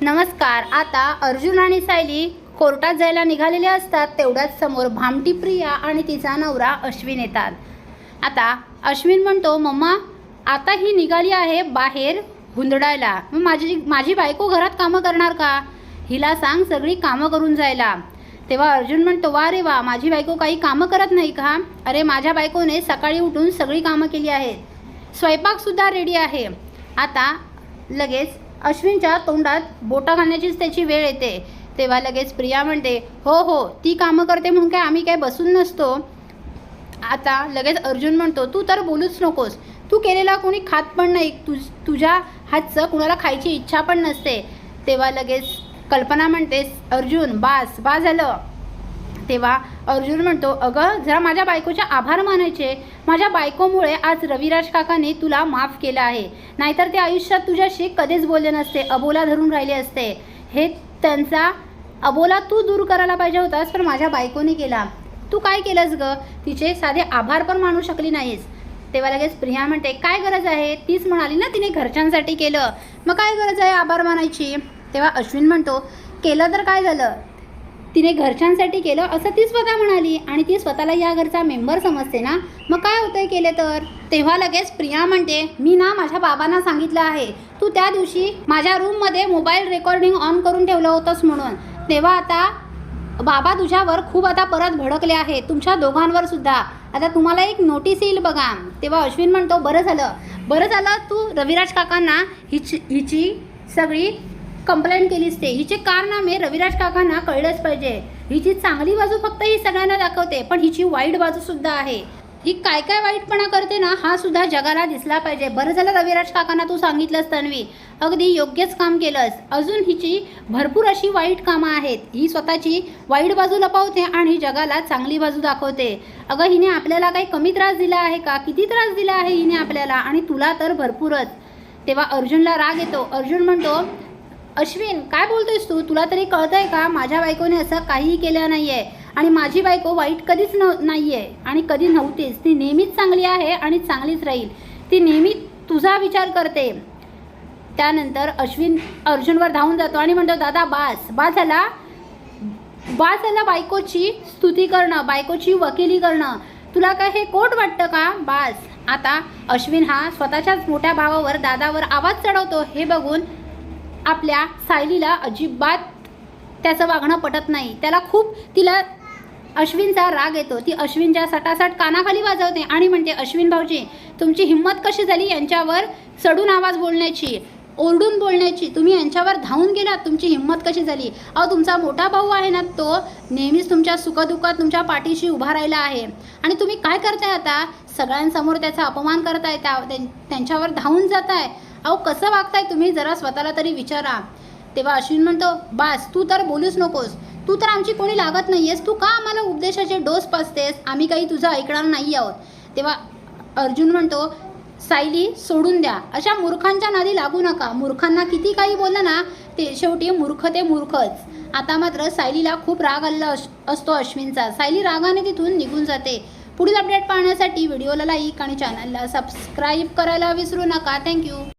नमस्कार आता अर्जुन आणि सायली कोर्टात जायला निघालेले असतात तेवढ्याच समोर भामटी प्रिया आणि तिचा नवरा अश्विन येतात. आता अश्विन म्हणतो मम्मा आता ही निघाली आहे बाहेर हुंदडायला मग माझी माझी बायको घरात कामं करणार का? हिला सांग सगळी कामं करून जायला. तेव्हा अर्जुन म्हणतो वा रे वा माझी बायको काही कामं करत नाही का? अरे माझ्या बायकोने सकाळी उठून सगळी कामं केली आहेत. स्वयंपाकसुद्धा रेडी आहे. आता लगेच अश्विनच्या तोंडात बोटा घालण्याचीच त्याची वेळ येते. तेव्हा लगेच प्रिया म्हणते हो हो ती कामं करते म्हणून काय आम्ही काय बसून नसतो? आता लगेच अर्जुन म्हणतो तू तर बोलूच नकोस. तू केलेला कोणी खात पण नाही. तुझ तुझ्या हातचं कुणाला खायची इच्छा पण नसते. तेव्हा लगेच कल्पना म्हणतेस अर्जुन बास बा झालं. तेव्हा अर्जुन म्हणतो अगं जरा माझ्या बायकोचे आभार मानायचे. माझ्या बायकोमुळे आज रविराज काकाने तुला माफ केलं आहे. नाहीतर ते आयुष्यात तुझ्याशी कधीच बोलले नसते. अबोला धरून राहिले असते. हे त्यांचा अबोला तू दूर करायला पाहिजे होतास पण माझ्या बायकोने केला. तू काय केलंस ग? तिचे साधे आभार पण मानू शकली नाहीस. तेव्हा लगेच प्रिया म्हणते काय गरज आहे? तीच म्हणाली ना तिने घरच्यांसाठी केलं. मग काय गरज आहे आभार मानायची? तेव्हा अश्विन म्हणतो केलं तर काय झालं? तिने घरच्यांसाठी केलं असं ती स्वतः म्हणाली. आणि ती स्वतःला या घरचा मेंबर समजते ना? मग काय होतंय केले तर? तेव्हा लगेच प्रिया म्हणते मी ना माझ्या बाबांना सांगितलं आहे. तू त्या दिवशी माझ्या रूममध्ये मोबाईल रेकॉर्डिंग ऑन करून ठेवलं होतंस म्हणून. तेव्हा आता बाबा तुझ्यावर खूप आता परत भडकले आहे तुमच्या दोघांवर सुद्धा. आता तुम्हाला एक नोटीस येईल बघा. तेव्हा अश्विन म्हणतो बरं झालं. बरं झालं तू रविराज काकांना हिची हिची सगळी कंप्लेंट केलीच ते. हिचे कारनामे रविराज काकांना कळलंच पाहिजे. हिची चांगली बाजू फक्त ही सगळ्यांना दाखवते पण हिची वाईट बाजू सुद्धा आहे. ही काय काय वाईटपणा करते ना हा सुद्धा जगाला दिसला पाहिजे. बरं झालं रविराज काकांना तू सांगितलंस तन्वी. अगदी योग्यच काम केलंस. अजून हिची भरपूर अशी वाईट कामं आहेत. ही स्वतःची वाईट बाजू लपवते आणि जगाला चांगली बाजू दाखवते. अगं हिने आपल्याला काही कमी त्रास दिला आहे का? किती त्रास दिला आहे हिने आपल्याला? आणि तुला तर भरपूरच. तेव्हा अर्जुनला राग येतो. अर्जुन म्हणतो अश्विन काय बोलतोयस तू? तुला तरी कळतंय का? माझ्या बायकोने असं काहीही केलं नाही आहे आणि माझी बायको वाईट कधीच न नाही आहे आणि कधी नव्हतीच. ती नेहमीच चांगली आहे आणि चांगलीच राहील. ती नेहमी तुझा विचार करते. त्यानंतर अश्विन अर्जुनवर धावून जातो आणि म्हणतो दादा बास. बास झाला बास झाला बायकोची स्तुती करणं बायकोची वकिली करणं तुला काय हे कोट वाटतं का? बास. आता अश्विन हा स्वतःच्याच मोठ्या भावावर दादावर आवाज चढवतो. हे बघून आपल्या सायलीला अजिबात त्याचं वागणं पटत नाही. त्याला खूप तिला अश्विनचा राग येतो. ती अश्विनच्या सटासट कानाखाली वाजवते आणि म्हणते अश्विन भाऊजी तुमची हिंमत कशी झाली यांच्यावर चढून आवाज बोलण्याची ओरडून बोलण्याची? तुम्ही यांच्यावर धावून गेलात तुमची हिंमत कशी झाली? अहो तुमचा मोठा भाऊ आहे ना तो नेहमीच तुमच्या सुखदुःखात तुमच्या पाठीशी उभा राहिला आहे. आणि तुम्ही काय करताय आता? सगळ्यांसमोर त्याचा अपमान करताय त्या त्यां- त्यांच्यावर धावून जाताय. अहो कसं वागताय तुम्ही? जरा स्वतःला तरी विचारा. तेव्हा अश्विन म्हणतो बास तू तर बोलूच नकोस. तू तर आमची कोणी लागत नाही आहेस तू का आम्हाला उपदेशाचे डोस पाचतेस आम्ही काही तुझं ऐकणार नाही आहोत. तेव्हा अर्जुन म्हणतो सायली सोडून द्या. अशा मूर्खांच्या नादी लागू नका. मूर्खांना किती काही बोललं ना ते शेवटी मूर्ख ते मूर्खच. आता मात्र सायलीला खूप राग आलेला अस- असतो अश्विनचा. सायली रागाने तिथून निघून जाते. पुढील अपडेट पाहण्यासाठी व्हिडिओला लाईक आणि चॅनलला सबस्क्राईब करायला विसरू नका. थँक्यू